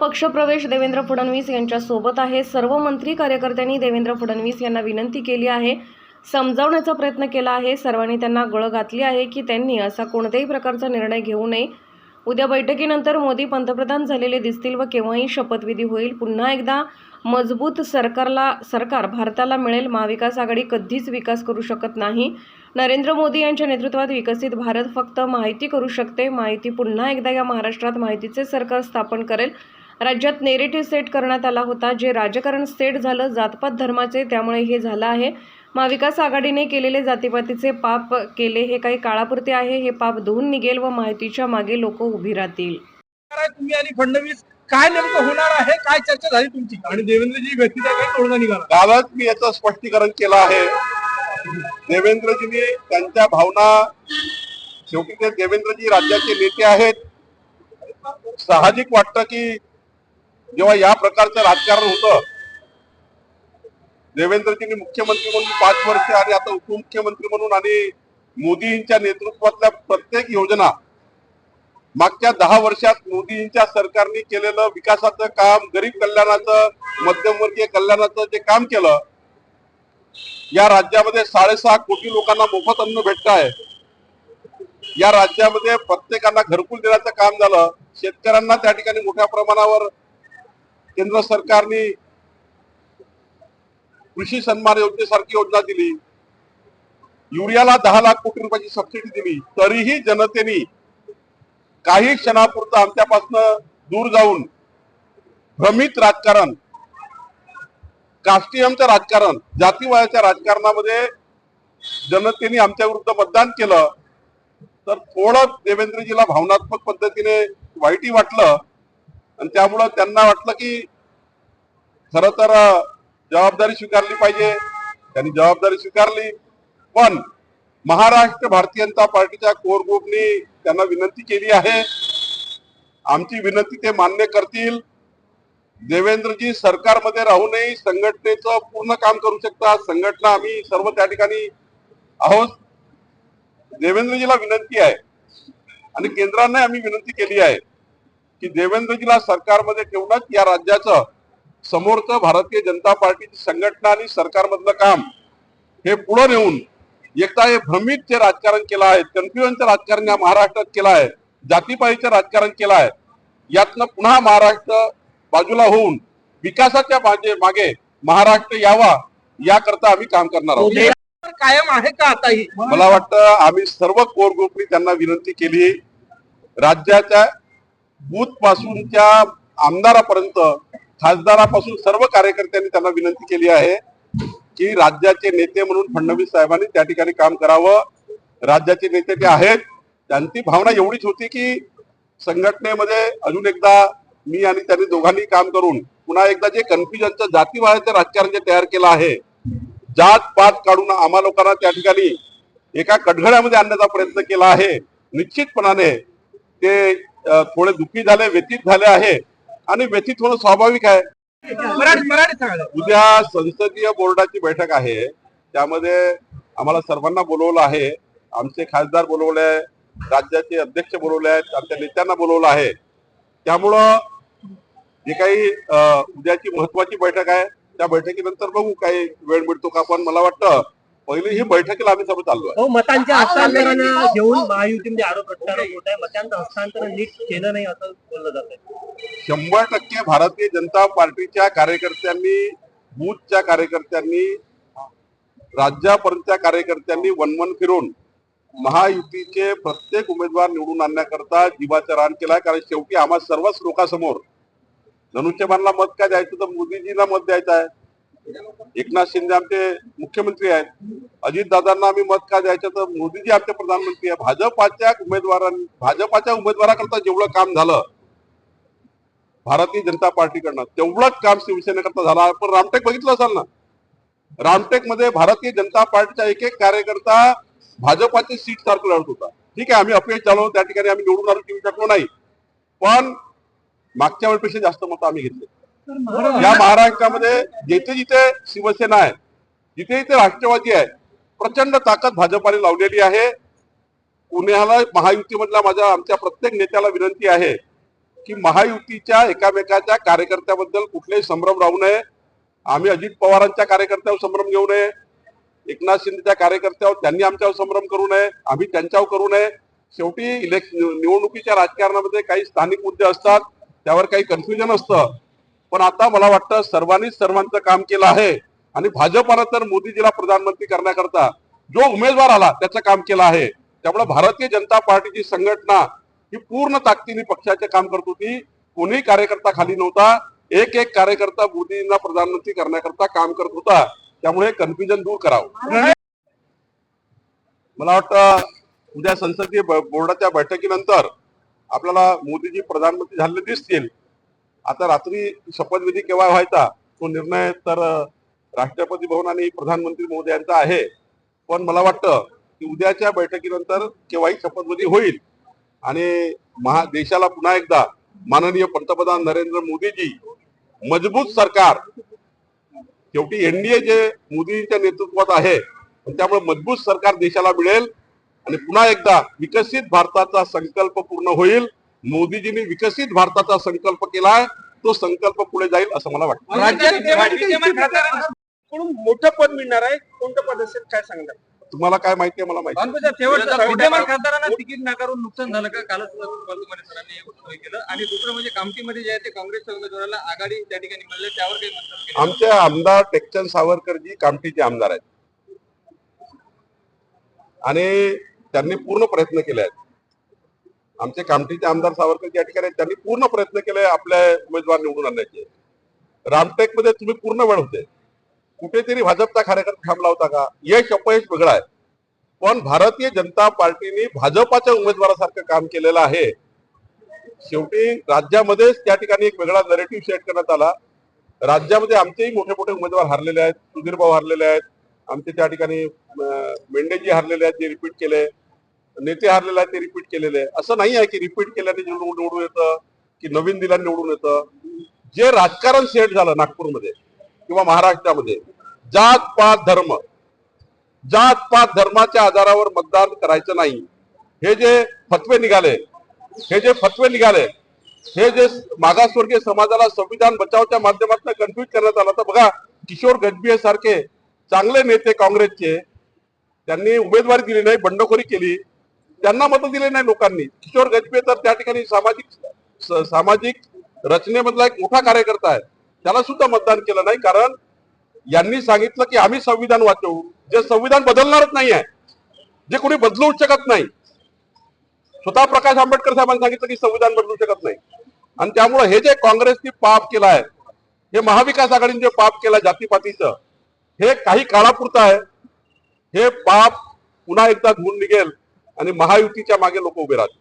पक्षप्रवेश देवेंद्र फडणवीस यांच्यासोबत आहे. सर्व मंत्री कार्यकर्त्यांनी देवेंद्र फडणवीस यांना विनंती केली आहे. समजावण्याचा प्रयत्न केला आहे. सर्वांनी त्यांना गळ घातली आहे की त्यांनी असा कोणत्याही प्रकारचा निर्णय घेऊ नये. उद्या बैठकीनंतर मोदी पंतप्रधान झालेले दिसतील व केव्हाही शपथविधी होईल. पुन्हा एकदा मजबूत सरकारला सरकार भारताला मिळेल. महाविकास आघाडी कधीच विकास करू शकत नाही. नरेंद्र मोदी यांच्या नेतृत्वात विकसित भारत फक्त माहिती करू शकते. माहिती पुन्हा एकदा या महाराष्ट्रात माहितीचे सरकार स्थापन करेल. राज्यात नेरेटिव्ह सेट करण्यात आला होता जे राजकारण सेट झालं जातपात धर्माचे त्यामुळे हे झालं आहे. महाविकास आघाडीने केलेले जातीपातीचे पाप केले हे काही काळापुरते आहे हे पाप धुवून निघेल व माहितीच्या मागे लोक उभी राहतील. काय तुम्ही आणि फडणवीस काय नेमकं होणार आहे? काय चर्चा झाली तुमची? आणि देवेंद्रजी व्यक्तीचा काय तोडगा निघाला? कालच मी याचं स्पष्टीकरण केलं आहे. देवेंद्रजींनी त्यांच्या भावना शेवटी ते देवेंद्रजी राज्याचे नेते आहेत. साहजिक वाटतं की जेव्हा या प्रकारचं राजकारण होतं देवेंद्रजींनी मुख्यमंत्री म्हणून पाच वर्ष आणि आता उपमुख्यमंत्री म्हणून आणि मोदींच्या नेतृत्वातल्या प्रत्येक योजना मागच्या दहा वर्षात मोदींच्या सरकारने केलेलं विकासाचं काम गरीब कल्याणाचं मध्यमवर्गीय कल्याणाचं जे काम केलं या राज्यामध्ये साडेसहा कोटी लोकांना मोफत अन्न भेटत आहे. या राज्यामध्ये प्रत्येकाला घरकुल देण्याचं काम झालं. शेतकऱ्यांना त्या ठिकाणी मोठ्या प्रमाणावर केंद्र सरकारने कृषी सन्मान योजनेसारखी योजना दिली. युरियाला दहा लाख कोटी रुपयाची सबसिडी दिली. तरीही जनतेने काही क्षणापुरतं आमच्यापासनं दूर जाऊन भ्रमित राजकारण कास्टियमचं राजकारण जातीवादाच्या राजकारणामध्ये जनतेने आमच्या विरुद्ध मतदान केलं तर थोडं देवेंद्रजीला भावनात्मक पद्धतीने वाईटही वाटलं आणि त्यामुळं त्यांना वाटलं की खर तर जबाबदारी स्वीकारली पाहिजे. त्यांनी जबाबदारी स्वीकारली. पण महाराष्ट्र भारतीय जनता पार्टीच्या कोर ग्रुपनी त्यांना विनंती केली आहे. आमची विनंती ते मान्य करतील. देवेंद्रजी सरकारमध्ये राहूनही संघटनेचं पूर्ण काम करू शकतात. संघटना आम्ही सर्व त्या ठिकाणी आहोत. देवेंद्रजीला विनंती आहे. आणि केंद्राने आम्ही विनंती केली आहे की देवेंद्रजीला सरकारमध्ये ठेवूनच या राज्याचं समोरचं भारतीय जनता पार्टीची संघटना आणि सरकारमधलं काम हे पुढे नेऊन एकदा हे भ्रमित जे राजकारण केलं आहे कन्फ्युजनचं राजकारण या महाराष्ट्रात केलं आहे जातीपातीचं राजकारण केलं आहे यातनं पुन्हा महाराष्ट्र बाजूला होऊन विकासाच्या मागे मागे महाराष्ट्र यावा याकरता आम्ही काम करणार आहोत. कायम आहे का आताही मला वाटतं आम्ही सर्व कोर ग्रुपनी त्यांना विनंती केली राज्याच्या बूथ पासूनच्या आमदारापर्यंत खासदारापासून सर्व कार्यकर्त्यांनी त्यांना विनंती केली आहे की राज्याचे नेते म्हणून फडणवीस साहेबांनी त्या ठिकाणी काम करावं. राज्याचे नेते ते आहेत. त्यांची भावना एवढीच होती की संघटनेमध्ये अजून एकदा मी आणि त्यांनी दोघांनी काम करून पुन्हा एकदा जे कन्फ्युजनचं जातीवादाचं राजकारण जे तयार केलं आहे जात पात काढून आम्हा लोकांना त्या ठिकाणी एका कटघड्यामध्ये आणण्याचा प्रयत्न केला आहे. निश्चितपणाने ते थोडे दुःखी झाले व्यतीत झाले आहे. आणि व्यतीत होणं स्वाभाविक आहे. उद्या संसदीय बोर्डाची बैठक आहे. त्यामध्ये आम्हाला सर्वांना बोलवलं आहे. आमचे खासदार बोलवले राज्याचे अध्यक्ष बोलवले आहेत. आमच्या नेत्यांना बोलवलं आहे. त्यामुळं जे काही उद्याची महत्वाची बैठक आहे त्या बैठकीनंतर बघू काही वेळ मिळतो का पण मला वाटतं पहिली ही बैठकीला आम्ही सर्व चाललो आहे. हो मतांच्या हस्तांतरण घेऊन महायुतीमध्ये आरोप प्रत्यारोप होत आहे. मतांचं हस्तांतरण नीट केलं नाही असं बोललं जात आहे शंभर टक्के भारतीय जनता पार्टीच्या कार्यकर्त्यांनी बूथच्या कार्यकर्त्यांनी राज्यापर्यंतच्या कार्यकर्त्यांनी वनवन फिरून महायुतीचे प्रत्येक उमेदवार निवडून आणण्याकरता जीवाचं रान केलाय. कारण शेवटी आम्हा सर्वच लोकांसमोर धनुष्यबाणला मत काय द्यायचं? तर मोदीजीला मत द्यायचं आहे. एकनाथ शिंदे आमचे मुख्यमंत्री आहेत. अजितदादांना आम्ही मत का द्यायचं? तर मोदीजी आमचे प्रधानमंत्री आहे. भाजपाच्या उमेदवारांनी भाजपाच्या उमेदवाराकरता जेवढं काम झालं भारतीय जनता पार्टीकडनं तेवढंच काम शिवसेनेकरता झालं. आपण रामटेक बघितलं असाल ना? रामटेकमध्ये भारतीय जनता पार्टीचा एक एक कार्यकर्ता भाजपाची सीट सारखं लढत होता. ठीक आहे आम्ही अपयश झालो त्या ठिकाणी आम्ही निवडून आलो येऊ शकलो नाही. पण मागच्या वेळेपेक्षा जास्त मतं आम्ही घेतले. या महाराष्ट्रामध्ये जिथे जिथे शिवसेना आहे जिथे जिथे राष्ट्रवादी आहे प्रचंड ताकद भाजपाने लावलेली आहे. पुण्याला महायुतीमधल्या माझ्या आमच्या प्रत्येक नेत्याला विनंती आहे की महायुतीच्या एकामेकाच्या कार्यकर्त्याबद्दल कुठलेही संभ्रम राहू नये. आम्ही अजित पवारांच्या कार्यकर्त्यावर संभ्रम घेऊ नये. एकनाथ शिंदेच्या कार्यकर्त्यावर त्यांनी आमच्यावर संभ्रम करू नये. आम्ही त्यांच्यावर करू नये. शेवटी इलेक्शन निवडणुकीच्या राजकारणामध्ये काही स्थानिक मुद्दे असतात त्यावर काही कन्फ्युजन असतं. पण आता मला वाटतं सर्वांनीच सर्वांचं काम केलं आहे. आणि भाजपानं तर मोदीजीला प्रधानमंत्री करण्याकरता जो उमेदवार आला त्याचं काम केलं आहे. त्यामुळे भारतीय जनता पार्टीची संघटना ही पूर्ण ताकदीने पक्षाचे काम करत होती. कोणीही कार्यकर्ता खाली नव्हता. एक एक कार्यकर्ता मोदींना प्रधानमंत्री करण्याकरता काम करत होता. त्यामुळे कन्फ्युजन दूर करावं. मला वाटतं उद्या संसदीय बोर्डाच्या बैठकीनंतर आपल्याला मोदीजी प्रधानमंत्री झालेले दिसतील. आता रात्री शपथविधी केव्हा व्हायचा तो निर्णय तर राष्ट्रपती भवन आणि प्रधानमंत्री महोदयांचा आहे. पण मला वाटतं की उद्याच्या बैठकीनंतर केव्हाही शपथविधी होईल. आणि महा देशाला पुन्हा एकदा माननीय पंतप्रधान नरेंद्र मोदीजी मजबूत सरकार. शेवटी एनडीए जे मोदींच्या नेतृत्वात आहे. त्यामुळे मजबूत सरकार देशाला मिळेल आणि पुन्हा एकदा विकसित भारताचा संकल्प पूर्ण होईल. मोदीजींनी विकसित भारताचा संकल्प केलाय. तो संकल्प पुढे जाईल असं मला वाटतं. खासदारांकडून मोठं पद मिळणार आहे. कोणतं पद असेल काय सांगणार? तुम्हाला काय माहिती आहे? मला माहिती विद्यमान खासदारांना तिकीट नाकारून नुकसान झालं का? कालच बालकुमारी सरांनी हे वक्तव्य केलं. आणि दुसरं म्हणजे कामठीमध्ये जे आहे ते काँग्रेसच्या उमेदवाराला आघाडी त्या ठिकाणी मिळाली. त्यावर काही केलं. आमचे आमदार टेकचंद सावरकरजी कामठीचे आमदार आहेत. आणि त्यांनी पूर्ण प्रयत्न केले आहेत. आमचे कामठीचे आमदार सावरकर या ठिकाणी आहेत, त्यांनी पूर्ण प्रयत्न केले आपल्या उमेदवार निवडून आणण्याचे रामटेकमध्ये तुम्ही पूर्ण वेळ होते. कुठेतरी भाजपचा कार्यकर्ता थांबला होता का? यश अपयश वेगळं आहे. पण भारतीय जनता पार्टीने भाजपाच्या उमेदवारासारखं काम केलेलं आहे. शेवटी राज्यामध्येच त्या ठिकाणी एक वेगळा नरेटिव्ह सेट करण्यात आला. राज्यामध्ये आमचेही मोठे मोठे उमेदवार हारलेले आहेत. सुधीर भाऊ हारलेले आहेत. आमचे त्या ठिकाणी मेंढेजी हारलेले आहेत जे रिपीट केले. नेते हारलेले आहेत ते रिपीट केलेले. आहे असं नाही आहे की रिपीट केल्याने निवडून निवडून येतं की नवीन दिल्याने निवडून येतं. जे राजकारण सेट झालं नागपूरमध्ये किंवा महाराष्ट्रामध्ये. जात पात धर्म. जात पात धर्माच्या आधारावर मतदान करायचं नाही. हे जे फतवे निघाले हे जे फतवे निघाले हे जे मागासवर्गीय समाजाला संविधान बचावच्या माध्यमातून कन्फ्युज करण्यात आलं. तर बघा किशोर गजबिये सारखे चांगले नेते काँग्रेसचे त्यांनी उमेदवारी दिली नाही बंडखोरी केली. त्यांना मतं दिले नाही लोकांनी. किशोर गजबे तर त्या ठिकाणी सामाजिक सामाजिक रचनेमधला एक मोठा कार्यकर्ता आहे. त्याला सुद्धा मतदान केलं नाही कारण यांनी सांगितलं की आम्ही संविधान वाचवू. जे संविधान बदलणारच नाही आहे जे कोणी बदलू शकत नाही. स्वतः प्रकाश आंबेडकर साहेबांनी सांगितलं की संविधान बदलू शकत नाही. आणि त्यामुळे हे जे काँग्रेसने पाप केलं आहे हे महाविकास आघाडीने जे पाप केलं जातीपातीचं हे काही काळापुरतं आहे. हे पाप पुन्हा एकदा धुवून निघेल आणि महायुतीच्या मागे लोक उभे राहतील.